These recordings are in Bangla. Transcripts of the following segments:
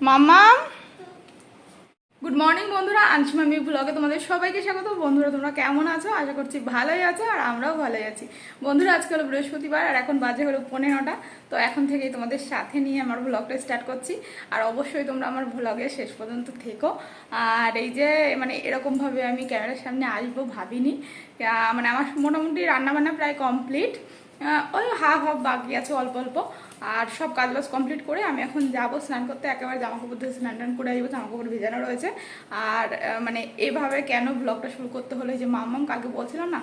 মামাম গুড মর্নিং বন্ধুরা আনসিমামি ব্লগে তোমাদের সবাইকে স্বাগত। বন্ধুরা, তোমরা কেমন আছো? আশা করছি ভালোই আছো আর আমরাও ভালোই আছি। বন্ধুরা, আজকে হলো বৃহস্পতিবার আর এখন বাজে হলো পনেরোটা। তো এখন থেকেই তোমাদের সাথে নিয়ে আমার ব্লগটা স্টার্ট করছি। আর অবশ্যই তোমরা আমার ব্লগে শেষ পর্যন্ত থেকো। আর এই যে মানে এরকমভাবে আমি ক্যামেরার সামনে আসব ভাবিনি। মানে আমার মোটামুটি রান্নাবান্না প্রায় কমপ্লিট ওই হাফ হাফ বাকি আছে, অল্প অল্প। আর সব কাজ বাজ কমপ্লিট করে আমি এখন যাব স্নান করতে। একেবারে জামা কাপড় ধুয়ে স্নান টান করে আসব জামা কাপড় ভেজানো রয়েছে। আর মানে এভাবে কেন ব্লগটা শুরু করতে হলো? যে মামাম কালকে বলছিলাম না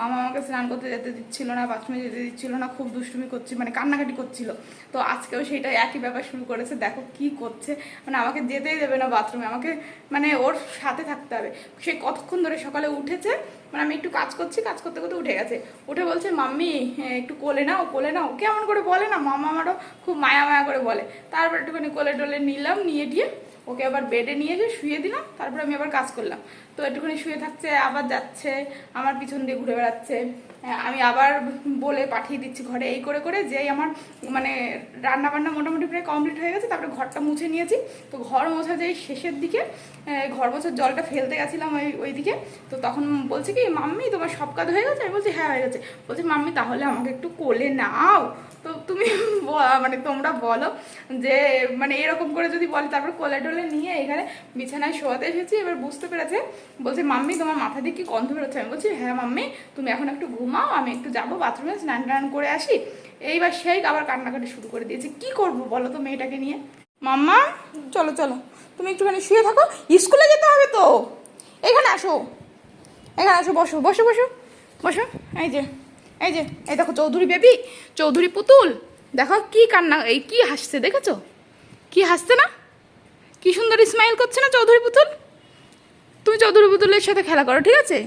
মামা আমাকে স্নান করতে যেতে দিচ্ছিল না বাথরুমে যেতে দিচ্ছিল না, খুব দুষ্টুমি করছি মানে কান্নাকাটি করছিল। তো আজকেও সেটা একই ব্যাপার শুরু করেছে, দেখো কি করছে। মানে আমাকে যেতেই দেবে না বাথরুমে আমাকে মানে ওর সাথে থাকতে হবে। সে কতক্ষণ ধরে সকালে উঠেছে মানে আমি একটু কাজ করছি, কাজ করতে করতে উঠে গেছে। উঠে বলছে, মাম্মি একটু কোলে নাও কোলে নাও। কেমন করে বলে না মামা আমারও খুব মায়া মায়া করে বলে। তারপর একটুখানি কোলে টোলে নিলাম, নিয়ে দিয়ে ওকে আবার বেডে নিয়ে এসে শুয়ে দিলাম, তারপর আমি আবার কাজ করলাম। তো একটুখানি শুয়ে থাকছে, আবার যাচ্ছে, আমার পিছন দিয়ে ঘুরে বেড়াচ্ছে। আমি আবার বলে পাঠিয়ে দিচ্ছি ঘরে এই করে করে যেই আমার মানে রান্না বান্না মোটামুটি প্রায় কমপ্লিট হয়ে গেছে, তারপরে ঘরটা মুছে নিয়েছি। তো ঘর মোছা যেই শেষের দিকে ঘর মোছার জলটা ফেলতে গেছিলাম ওই ওই দিকে। তো তখন বলছে কি, মাম্মি, তোমার সব কাজ হয়ে গেছে? আমি বলছি হ্যাঁ হয়ে গেছে। বলছে, মাম্মি, তাহলে আমাকে একটু কোলে নাও। তো তুমি মানে তোমরা বলো যে মানে এরকম করে যদি বলে, তারপর কোলে টোলে নিয়ে এখানে বিছানায় শোয়াতে এসেছি। এবার বুঝতে পেরেছে, বলছে, মাম্মি, তোমার মাথা দিয়ে কি গন্ধ বেরোচ্ছে? আমি বলছি হ্যাঁ মাম্মি, তুমি এখন একটু ঘুমাও আমি একটু যাব বাথরুমে স্নান টান করে আসি। এইবার সেই আবার কান্নাকাটি শুরু করে দিয়েছে। কি করব বলো তো মেয়েটাকে নিয়ে? মাম্মা, চলো চলো, তুমি একটুখানি শুয়ে থাকো, স্কুলে যেতে হবে তো। এখানে আসো এখানে আসো, বসো বসো বসো বসো। এই যে এই যে, এই দেখো চৌধুরী বেবি, চৌধুরী পুতুল। দেখো কি কান্না, এই কি হাসছে দেখেছ? কি হাসছে না? কি সুন্দর স্মাইল করছে না চৌধুরী পুতুল? তুমি চৌধুরী পুতুলের সাথে খেলা করো, ঠিক আছে?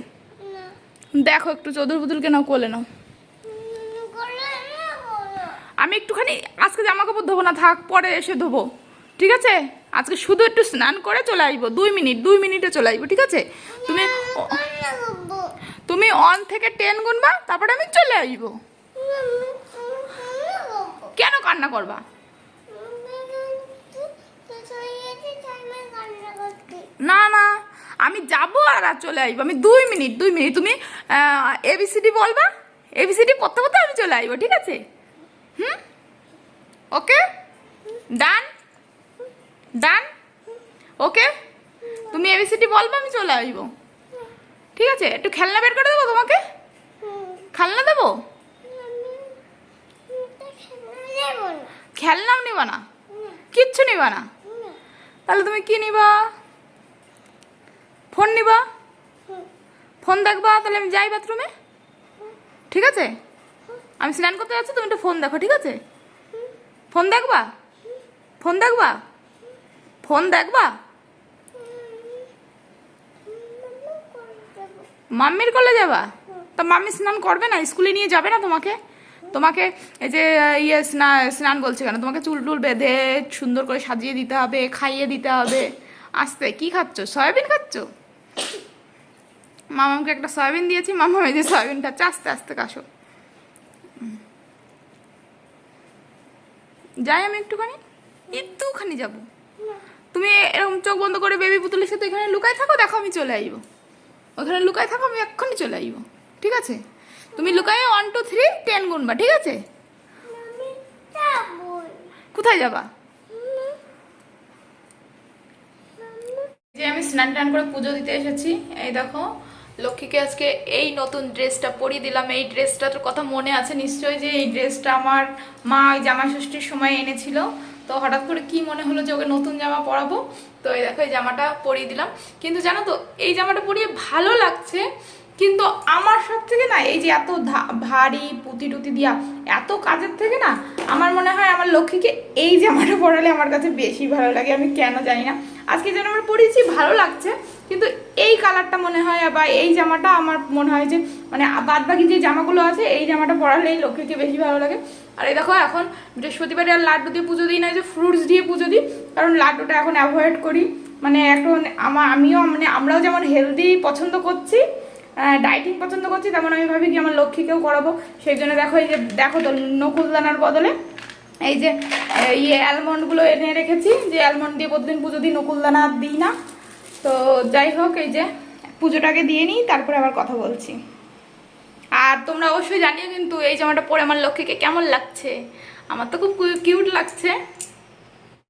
দেখো একটু চৌধুরী পুতুলকে নাও, কোলে নাও। আমি একটুখানি আজকে জামা কাপড় ধোবো না, থাক, পরে এসে ধোবো। ঠিক আছে? আজকে শুধু একটু স্নান করে চলে আসব, দুই মিনিট, দুই মিনিটে চলে আসব, ঠিক আছে? তুমি তুমি অন থেকে টেন গুনবা, তারপরে আমি চলে আসব। কেন কান্না করবা? না না। আমি যাব আর চলে আসব। আমি দুই মিনিট দুই মিনিট। তুমি এবিসিডি বলবা? এবিসিডি করতে করতে আমি চলে আসব, ঠিক আছে? হুম? ওকে? ডান? ডান? ওকে? তুমি এবিসিডি বলবা, আমি চলে আসব। ঠিক আছে? একটু খেলনা বের করে দেবো তোমাকে? খেলনা দেবো? খেলনাও নিবা না? কিচ্ছু নিবা না? তাহলে তুমি কি নিবা? ফোন নিবা? ফোন দেখবা, তাহলে আমি যাই বাথরুমে? ঠিক আছে? আমি স্নান করতে যাচ্ছি, তুমি একটু ফোন দেখো, ঠিক আছে? ফোন দেখবা? ফোন দেখবা? ফোন দেখবা? মাম্মির কলে যাবা? তা মাম্মি স্নান করবে না? স্কুলে নিয়ে যাবে না তোমাকে? তোমাকে এই যে ইয়ে স্নান স্নান বলছে কেন? তোমাকে চুল টুল বেঁধে সুন্দর করে সাজিয়ে দিতে হবে, খাইয়ে দিতে হবে। আসতে, কি খাচ্ছ? সয়াবিন খাচ্ছ? মামাকে একটা সয়াবিন দিয়েছি মামা এই যে সয়াবিন খাচ্ছে আস্তে আস্তে কাশো। যাই আমি একটুখানি একটুখানি যাব। তুমি এরকম চোখ বন্ধ করে বেবি পুতুলের সাথে এখানে লুকায় থাকো দেখো আমি চলে আসব ওখানে লুকায় থাকো আমি এক্ষুনি চলে আসব ঠিক আছে? তুমি লুকায় ওয়ান টু থ্রি টেন গুনবা ঠিক আছে? কোথায় যাবা? যে আমি স্নান টান করে পুজো দিতে এসেছি, এই দেখো। লক্ষ্মীকে আজকে এই নতুন ড্রেসটা পরিয়ে দিলাম। এই ড্রেসটার কথা মনে আছে নিশ্চয়ই যে এই ড্রেসটা আমার মা ওই জামা ষষ্ঠীর সময় এনেছিল। তো হঠাৎ করে কি মনে হলো যে ওকে নতুন জামা পরাবো? তো এই দেখো, এই জামাটা পরিয়ে দিলাম। কিন্তু জানো তো, এই জামাটা পরিয়ে ভালো লাগছে, কিন্তু আমার সব থেকে না এই যে এত ভারী পুঁতি টুতি দিয়া, এত কাজের থেকে না আমার মনে হয় আমার লক্ষ্মীকে এই জামাটা পরালে আমার কাছে বেশি ভালো লাগে। আমি কেন জানি না। আজকে যেন আমার পরিয়েছি ভালো লাগছে। কিন্তু এই কালারটা মনে হয় বা এই জামাটা আমার মনে হয় যে মানে বাদ বাকি যে জামাগুলো আছে, এই জামাটা পরালে এই লক্ষ্মীকে বেশি ভালো লাগে। আর এই দেখো এখন বৃহস্পতিবারে আর লাড্ডু দিয়ে পুজো দিই না যে ফ্রুটস দিয়ে পুজো দিই। কারণ লাড্ডুটা এখন অ্যাভয়েড করি। মানে এখন আমার আমিও মানে আমরাও যেমন হেলদি পছন্দ করছি ডাইটিং পছন্দ করছি, তেমন আমি ভাবি কি আমার লক্ষ্মীকেও করাবো। সেই জন্য দেখো এই যে, দেখো তো নকুলদানার বদলে এই যে ইয়ে অ্যালমন্ডগুলো এনে রেখেছি, যে অ্যালমন্ড দিয়ে প্রতিদিন পুজো দিন নকুলদানা দিই না। তো যাই হোক, এই যে, পুজোটাকে দিয়ে নিই, তারপরে আবার কথা বলছি। আর তোমরা অবশ্যই জানিও কিন্তু, এই জামাটা পরে আমার লক্ষ্মীকে কেমন লাগছে? আমার তো খুব কিউট লাগছে।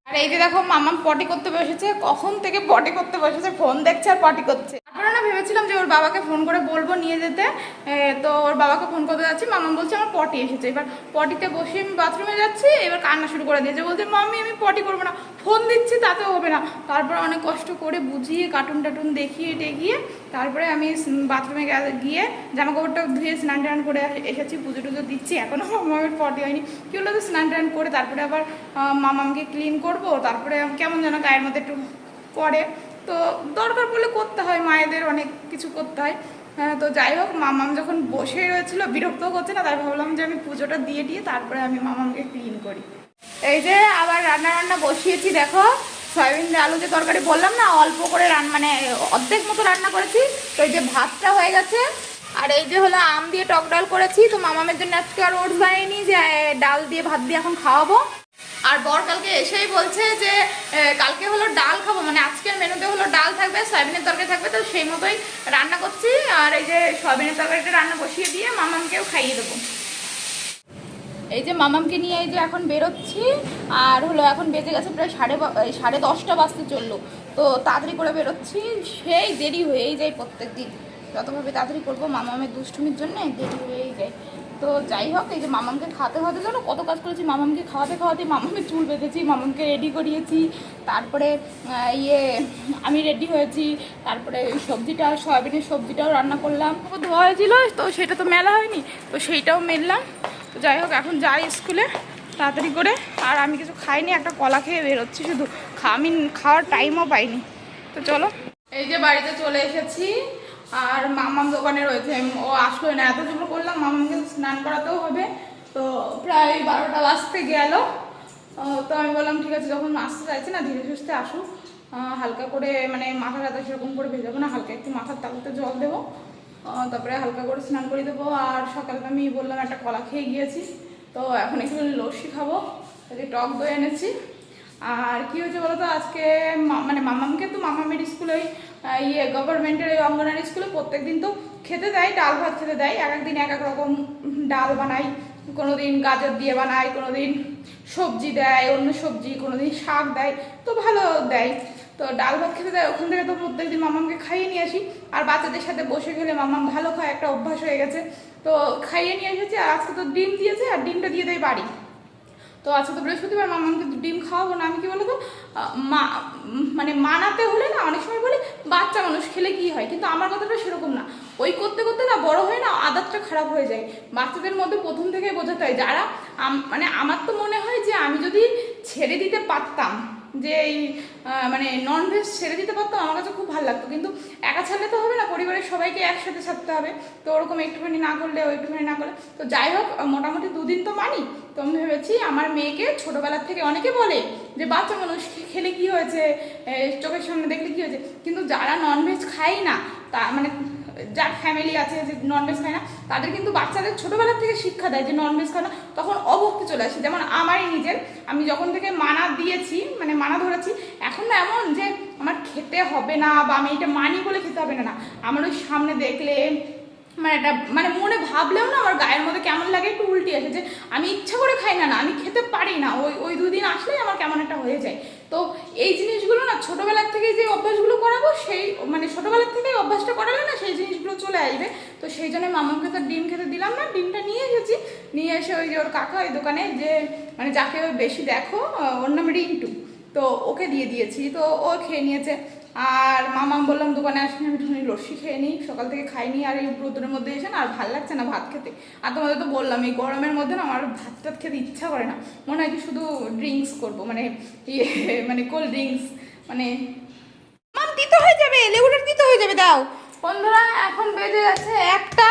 আর এই যে দেখো মামা পটি করতে বসেছে, কখন থেকে পটি করতে বসেছে ফোন দেখছে আর পটি করছে। তারপরে না ভেবেছিলাম যে ওর বাবাকে ফোন করে বলব নিয়ে যেতে। তো ওর বাবাকে ফোন করতে যাচ্ছি। মামা বলছে, আমার পটি এসেছে। এবার পটিতে বসে আমি বাথরুমে যাচ্ছি। এবার কান্না শুরু করে দিয়েছে। বলছে মাম্মি আমি পটি করব না। ফোন দিচ্ছি, তাতেও হবে না। তারপর অনেক কষ্ট করে বুঝিয়ে কার্টুন টাটুন দেখিয়ে, টেকিয়ে, তারপরে আমি বাথরুমে গিয়ে জামা কাপড়টা ধুয়ে, স্নান টান করে এসেছি। পুজো টুজো দিচ্ছি। এখনও মামামের পটি হয়নি। কি হলো তো? স্নান টান করে তারপরে আবার মামামকে ক্লিন করব। তারপরে কেমন যেন গায়ের মধ্যে একটু পড়ে। তো দরকার পড়লে করতে হয় মায়েদের অনেক কিছু করতে হয়। হ্যাঁ, তো যাই হোক মামাম যখন বসে রয়েছিল বিরক্ত করছে না তাই ভাবলাম যে আমি পুজোটা দিয়ে দিয়ে তারপরে আমি মামামকে ক্লিন করি। এই যে আবার রান্না রান্না বসিয়েছি দেখো সয়াবিন আলু যে তরকারি বললাম না অল্প করে রান মানে অর্ধেক মতো রান্না করেছি। তো এই যে ভাতটা হয়ে গেছে আর এই যে হলো আম দিয়ে টক ডাল করেছি তো মামামের জন্য আজকে আর ওটস বানিয়ে যে ডাল দিয়ে ভাত দিয়ে এখন খাওয়াবো। আর বর কালকে এসেই বলছে যে কালকে হলো ডাল খাব। মানে আজকের মেনুতে হলো ডাল থাকবে, সয়াবিনের তরকারি থাকবে, তো সেই মতোই রান্না করছি। আর এই যে সয়াবিনের তরকারিটা রান্না বসিয়ে দিয়ে মামামকেও খাইয়ে দেবো। এই যে মামামকে নিয়ে এই যে এখন বেরোচ্ছি, আর হলো এখন বেজে গেছে প্রায় সাড়ে সাড়ে দশটা বাজতে চলল। তো তাড়াতাড়ি করে বেরোচ্ছি, সেই দেরি হয়েই যায় প্রত্যেক দিন যতভাবে তাড়াতাড়ি করব, মামামের দুষ্টুমির জন্য দেরি হয়েই যায়। তো যাই হোক এই যে মামামকে খাওয়াতে খাওয়াতে জানো কত কাজ করেছি মামামকে খাওয়াতে খাওয়াতে মামামের চুল বেঁধেছি মামামকে রেডি করিয়েছি তারপরে ইয়ে আমি রেডি হয়েছি তারপরে সবজিটা সয়াবিনের সবজিটাও রান্না করলাম। ধোয়া হয়েছিল তো সেটা তো মেলা হয়নি তো সেইটাও মেললাম। তো যাই হোক এখন যাই স্কুলে তাড়াতাড়ি করে। আর আমি কিছু খাইনি একটা কলা খেয়ে বেরোচ্ছি শুধু। আমি খাওয়ার টাইমও পাইনি। তো চলো। এই যে বাড়িতে চলে এসেছি। আর মামাম দোকানে রয়েছে। ও আসলোই না এত জন্য করলাম মামামকে স্নান করাতেও হবে। তো প্রায় বারোটা বাজতে গেল। তো আমি বললাম ঠিক আছে যখন আসতে চাইছে না ধীরে সুস্থে আসুক। হালকা করে মানে মাথা টাথা সেরকম করে ভেজাবো না হালকা একটু মাথার তালুতে জল দেবো। তারপরে হালকা করে স্নান করে দেবো। আর সকালে আমি বললাম একটা কলা খেয়ে গিয়েছি। তো এখন একটু লস্যি খাব টক দই এনেছি। আর কি হয়েছে বলতো আজকে মা- মানে মামামকে তো মামামের ওই, ইয়ে গভর্নমেন্টের ওই অঙ্গনারী স্কুলে প্রত্যেক দিন তো খেতে দেয়, ডাল ভাত খেতে দেয়। এক এক দিন এক এক রকম ডাল বানাই। কোনো দিন গাজর দিয়ে বানায় কোনো দিন সবজি দেয়, অন্য সবজি কোনো দিন শাক দেয়। তো ভালো দেয়। তো ডাল ভাত খেতে দেয়, ওখান থেকে তো প্রত্যেকদিন মামামকে খাইয়ে নিয়ে আসি। আর বাচ্চাদের সাথে বসে খেলে মামাম ভালো খায়, একটা অভ্যাস হয়ে গেছে। তো খাইয়ে নিয়ে এসেছি, আর আজকে তো ডিম দিয়েছে, আর ডিমটা দিয়ে দেয় বাড়ি। তো আচ্ছা তো বৃহস্পতিবার মামাকে ডিম খাওয়াবো না। আমি কি বলতো মা মানে মানাতে হলে না, অনেক সময় বলে বাচ্চা মানুষ খেলে কি হয়? কিন্তু আমার কথাটা সেরকম না। ওই করতে করতে না বড় হয়ে না আদাতটা খারাপ হয়ে যায়। বাচ্চাদের মধ্যে প্রথম থেকে বোঝাতে হয়, যারা মানে আমার তো মনে হয় যে আমি যদি ছেড়ে দিতে পারতাম যে এই মানে ননভেজ ছেড়ে দিতে পারতাম আমার কাছে খুব ভালো লাগতো। কিন্তু একা ছাড়লে তো হবে না, পরিবারের সবাইকে একসাথে ছাড়তে হবে। তো ওরকম একটুখানি না করলে ও একটুখানি না করলে। তো যাই হোক, মোটামুটি দুদিন তো মানি। তো আমি ভেবেছি আমার মেয়েকে ছোটোবেলার থেকে অনেকে বলে যে, বাচ্চা মানুষ খেলে কি হয়েছে? চোখের সামনে দেখলে কি হয়েছে? কিন্তু যারা ননভেজ খায় না, তা মানে যার ফ্যামিলি আছে, যে ননভেজ খায় না, তাদের কিন্তু বাচ্চাদের ছোটোবেলার থেকে শিক্ষা দেয় যে ননভেজ খায় না, তখন অভক্তি চলে আসে। যেমন আমারই নিজের, আমি যখন থেকে মানা দিয়েছি মানে মানা ধরেছি, এখন না এমন যে আমার খেতে হবে না বা আমি এটা মানি বলে খেতে হবে না না। আমার ওই সামনে দেখলে মানে এটা মানে মনে ভাবলেও না আমার গায়ের মধ্যে কেমন লাগে একটু উল্টি আসে যে আমি ইচ্ছা করে খাই না না। আমি খেতে পারি না। ওই ওই দুদিন আসলেই আমার কেমন একটা হয়ে যায়। তো এই জিনিসগুলো না ছোটোবেলার থেকে যে অভ্যাসগুলো করাবো, সেই মানে ছোটোবেলার থেকে অভ্যাসটা করালে না সেই জিনিসগুলো চলে আসবে। তো সেই জন্য মামাকে তো ডিম খেতে দিলাম না, ডিমটা নিয়ে এসেছি। নিয়ে এসে ওই যে ওর কাকা ওই দোকানে যে মানে যাকে বেশি দেখো ওর নাম রিন্টু। তো ওকে দিয়ে দিয়েছি। তো ও খেয়ে নিয়েছে। আর মামাম বললাম, দোকানে আসেনি, আমি একটুখানি লস্যি খেয়ে নিই, সকাল থেকে খাইনি আর এই রোদের মধ্যে এসে আর ভালো লাগছে না ভাত খেতে। আর তোমাদের তো বললাম, এই গরমের মধ্যে না আমার ভাত টাত খেতে ইচ্ছা করে না। মনে হয় কি শুধু ড্রিঙ্কস করব মানে ইয়ে মানে কোল্ড ড্রিঙ্কস মানে মাম দিতে হয়ে যাবে, লেবুটা দিতে হয়ে যাবে, দাও। বন্ধুরা, এখন বেজে যাচ্ছে একটা।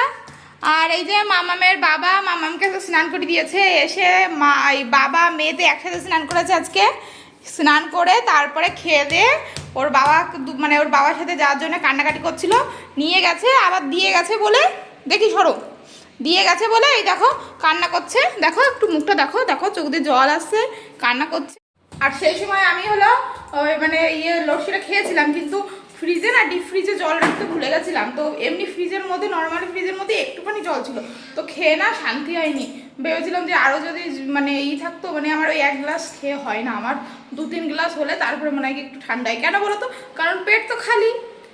আর এই যে মামামের বাবা, মামামকে স্নান করে দিয়েছে, এসে মা বাবা, মেয়েতে একসাথে স্নান করেছে আজকে। স্নান করে তারপরে খেয়ে দিয়ে ওর বাবা মানে ওর বাবার সাথে যাওয়ার জন্য কান্নাকাটি করছিল। নিয়ে গেছে, আবার দিয়ে গেছে বলে, দেখি সরো। দিয়ে গেছে বলে, এই দেখো, কান্না করছে। দেখো, একটু মুখটা দেখো দেখো, চোখ দিয়ে জল আসছে, কান্না করছে। আর সেই সময় আমি হলো মানে ইয়ে লস্যিটা খেয়েছিলাম, কিন্তু ফ্রিজে না ডিপ ফ্রিজে জল রাখতে ভুলে গেছিলাম। তো এমনি ফ্রিজের মধ্যে নর্মাল ফ্রিজের মধ্যে একটুখানি জল ছিল। তো খেয়ে না শান্তি হয়নি। ভেবেছিলাম যে আরও যদি মানে ই থাকতো মানে আমার ওই এক গ্লাস খেয়ে হয় না। আমার দু তিন গ্লাস হলে তারপরে মনে হয় একটু ঠান্ডা হয় কেন বলো তো? কারণ পেট তো খালি।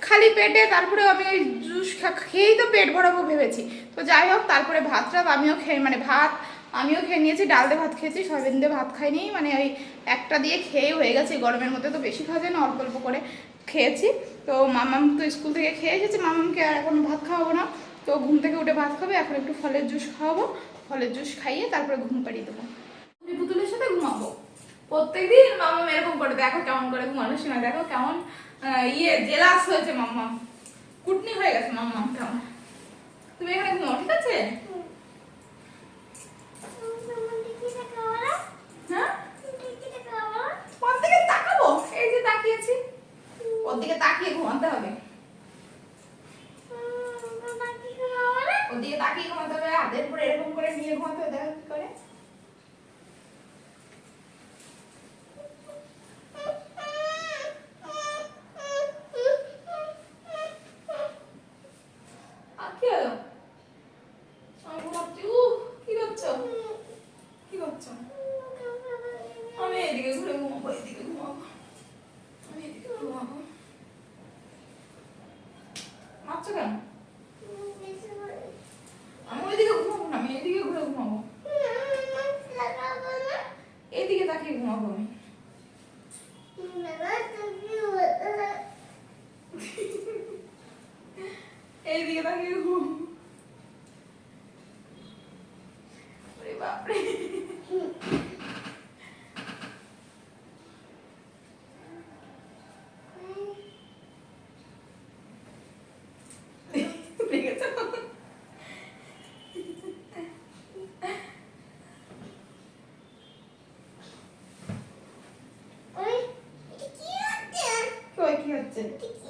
খালি পেটে তারপরে আমি ওই জুস খেয়েই তো পেট ভরাবো ভেবেছি। তো যাই হোক, তারপরে ভাত টাত আমিও খেয়ে মানে ভাত আমিও খেয়ে নিয়েছি, ডাল দিয়ে ভাত খেয়েছি, সয়াবিন দিয়ে ভাত খাইনি। মানে ওই একটা দিয়ে খেয়ে হয়ে গেছে গরমের মধ্যে তো বেশি খাওয়া যায় না, অল্প অল্প করে খেয়েছি। তো মামাম তো স্কুল থেকে খেয়ে এসেছে, মামামকে আর এখন ভাত খাওয়াবো না। তো ঘুম থেকে উঠে ভাত খাবে, এখন একটু ফলের জুস খাওয়াবো। ফলের জুস খাইয়ে তারপরে ঘুম পাড়িয়ে দেবো। পুতুলের সাথে ঘুমাবো। প্রত্যেকদিন মামাম এরকম করে দেখো কেমন করে ঘুমানোর সময় দেখো কেমন ইয়ে জেলাস হয়েছে মাম্মা কুটনি হয়ে গেছে মাম্মা কেমন? তুমি এখানে ঘুমাও, ঠিক আছে? হ্যাঁ? ওর দিকে তাকাবো? এই যে তাকিয়েছি। ওর দিকে তাকিয়ে ঘুমাতে হবে? ওর দিকে তাকিয়ে ঘুমাতে হবে, হাতের উপরে এরকম করে নিয়ে ঘুমাতে হবে দেখা কি করে আর কি হলো আমি ঘুমাচ্ছি উহ কি করছ কি করছ আমি এদিকে ঘুরে ঘুমাবো এদিকে ঘুমাবো আমি এদিকে ঘুমাবো মারছো কেন আমি ওইদিকে ঘুমাবো না আমি এদিকে ঘুরে ঘুমাবো 对。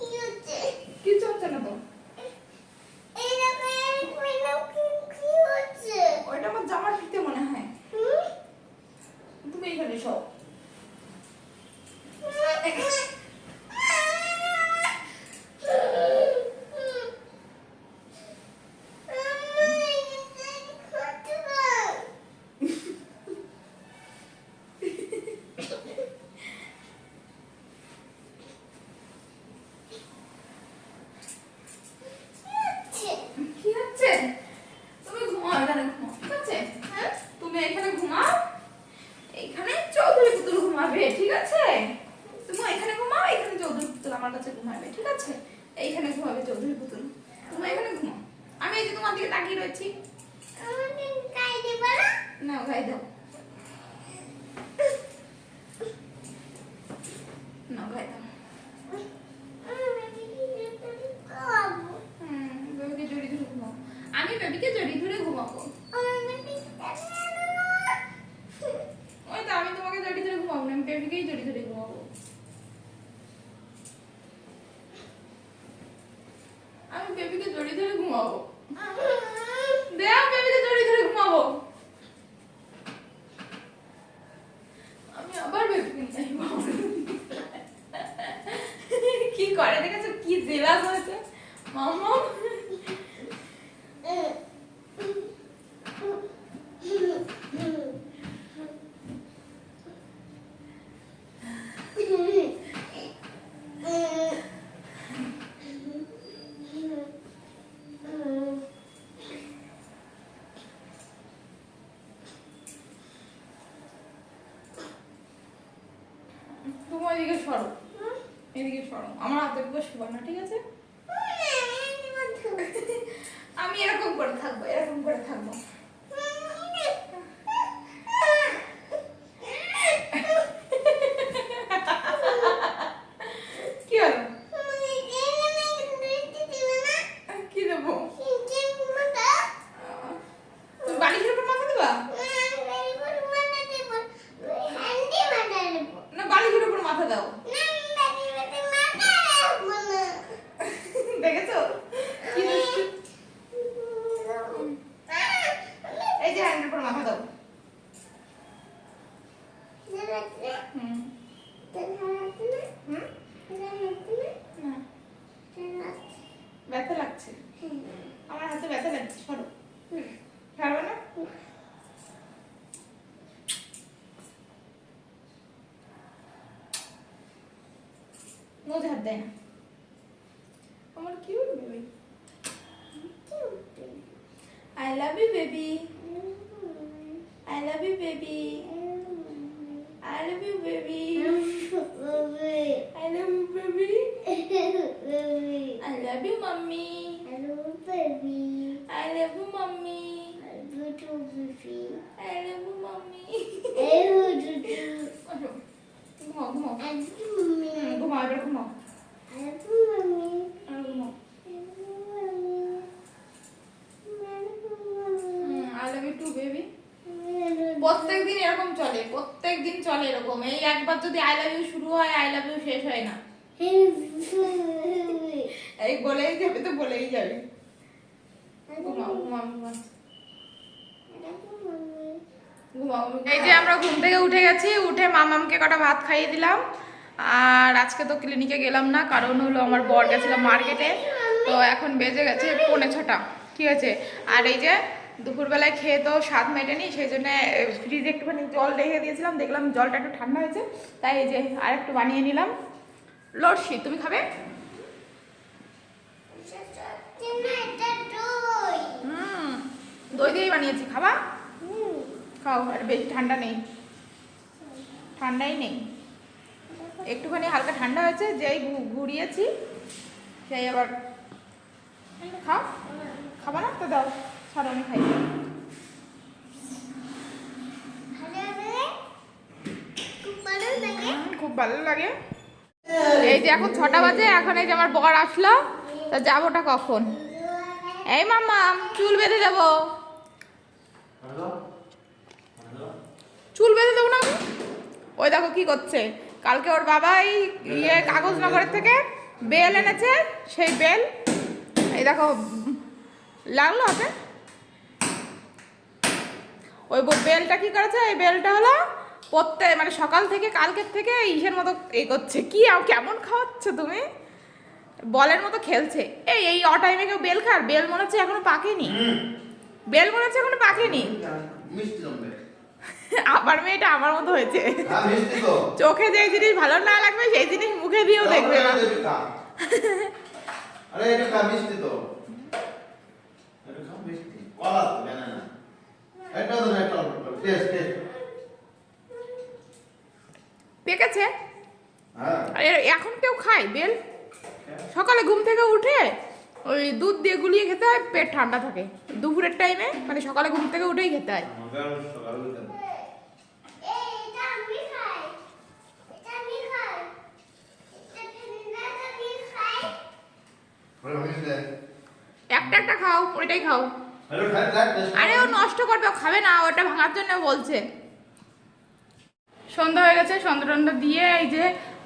এদিকে সরো। আমার হাতের উপর শোবা না ঠিক আছে আমি এরকম করে থাকব এরকম করে থাকব কি হলো কি দেবো তুমি বালিশের উপর মাথা দেবা না বালিশের উপর মাথা দাও দেখেছ কি দুষ্টু নোজে হাত দেয় না আমার cute baby I love you baby I love you baby I love you baby I love you baby I love you mummy I love you mummy I love you mummy ঘুমাও ঘুমাও হুম, ঘুমাও এবার ঘুমাও আর ঘুমাও I love you two baby প্রত্যেক দিন এরকম চলে প্রত্যেক দিন চলে এরকম। এই একবার যদি আই লাভ ইউ শুরু হয় আই লাভ ইউ শেষ হয় না। এই বলেই যাবে তো, বলেই যাবে। এই যে আমরা ঘুম থেকে উঠে গেছি, উঠে মামামকে কটা ভাত খাইয়ে দিলাম। আর আজকে তো ক্লিনিকে গেলাম না, কারণ হলো আমার বর গেছিলাম মার্কেটে। তো এখন বেজে গেছে পৌনে ছটা, ঠিক আছে? আর এই যে দুপুরবেলায় খেয়ে তো স্বাদ মেটেনি, সেই জন্য ফ্রিজে একটুখানি জল রেখে দিয়েছিলাম, দেখলাম জলটা একটু ঠান্ডা হয়েছে, তাই এই যে আর একটু বানিয়ে নিলাম। লস্যি, তুমি খাবে? দই দিয়েই বানিয়েছি, খাবা? খাও, আর বেশি ঠান্ডা নেই। ঠান্ডাই নেই। একটুখানি হালকা ঠান্ডা হয়েছে, যেই ঘুরিয়েছি সেই আবার খাও। খাবা না? তো দাও। ছাড়ো আমি খাই খুব ভালো লাগে। এই যে এখন ছটা বাজে এখন এই যে আমার বর আসলো। তা যাবোটা কখন? এই মাম্মা চুল বেঁধে যাব চুল বেঁধে দেবো না আমি? ওই দেখো কি করছে। কালকে ওর বাবাই ইয়ে কাগজনগরের থেকে বেল এনেছে সেই বেল। এই দেখো লাগল হাতে? ওই বেলটা কি করেছে? এই বেলটা হলো প্রত্যেক মানে সকাল থেকে কালকের থেকে ইসের মতো এই করছে। কি আও কেমন খাওয়াচ্ছ তুমি? বলের মতো খেলছে। এই এই অ টাইমে কেউ বেল খার বেল মনে হচ্ছে এখনও পাকেনি। বেল মনে হচ্ছে এখনও পাকেনি? আবার মেয়েটা আমার মতো হয়েছে। হ্যাঁ চোখে যে জিনিস ভালো না লাগবে সেই জিনিস মুখে দিয়েও দেখবে না। আরে এটা মিষ্টি তো। এটা মিষ্টি। কলা তো ব্যানানা এটা না এটা টেস্ট টেস্ট পেকেছে হ্যাঁ। আর এখন কেউ খায়? বেল? সকালে ঘুম থেকে উঠে ওই দুধ দিয়ে গুলিয়ে খেতে হয় পেট ঠান্ডা থাকে। দুপুরের টাইমে মানে সকালে ঘুম থেকে উঠেই খেতে হয়। একটা একটা খাও ওইটাই খাও। আরে ও নষ্ট করবে খাবে না, ওটা ভাঙার জন্য বলছে। সন্ধ্যা হয়ে গেছে, সন্ধ্যা দিয়ে এই যে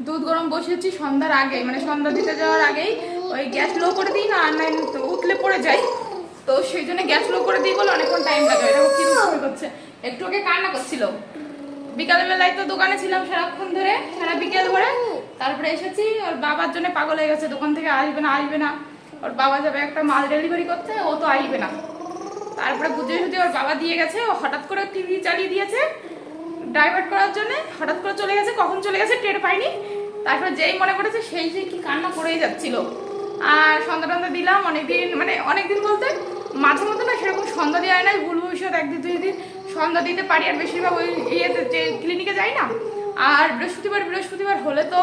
দুধ গরম বসেছি সন্ধ্যার আগে মানে সন্ধ্যা দিতে যাওয়ার আগেই ওই গ্যাস লো করে দিই না, আর তো উঠলে পড়ে যাই। তো সেই জন্য গ্যাস লো করে দিই বলে অনেকক্ষণ টাইম লাগে দেখো কি করছে একটু ওকে কান্না করছিল। বিকালবেলায় তো দোকানে ছিলাম সারাক্ষণ ধরে, সারা বিকেল ধরে। তারপরে এসেছি, ওর বাবার জন্য পাগল হয়ে গেছে, দোকান থেকে আসবে না আসবে না। ওর বাবা যাবে একটা মাল ডেলিভারি করতে, ও তো আসবে না। তারপরে বুঝে সুঝে ওর বাবা দিয়ে গেছে, ও হঠাৎ করে টিভি চালিয়ে দিয়েছে ডাইভার্ট করার জন্য, হঠাৎ করে চলে গেছে, কখন চলে গেছে টের পাইনি। তারপরে যেই মনে পড়েছে সেই সেই কি কান্না করেই যাচ্ছিল। আর সন্ধ্যা টন্ধা দিলাম, অনেকদিন মানে অনেকদিন বলতে মাঝে মধ্যে না সেরকম সন্ধ্যা দেওয়া হয় না ভুল ভবিষ্যৎ একদিন দুই দিন সন্ধ্যা দিতে পারি আর বেশিরভাগ ওই ইয়েতে যে ক্লিনিকে যাই না, আর বৃহস্পতিবার বৃহস্পতিবার হলে তো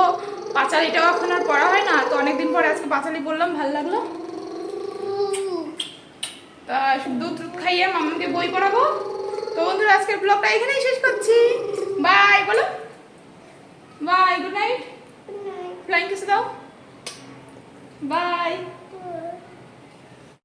পাঁচালিটাও এখন আর পড়া হয় না, তো অনেকদিন পরে আজকে পাঁচালি বললাম, ভালো লাগল। তা দুধ টুধ খাইয়ে মামাকে বই পড়াবো? তো বন্ধুরা আজকের ব্লগটা এখানেই শেষ করছি। বাই বলো। বাই গুড নাইট ফ্লাইং কিছু দাও। বাই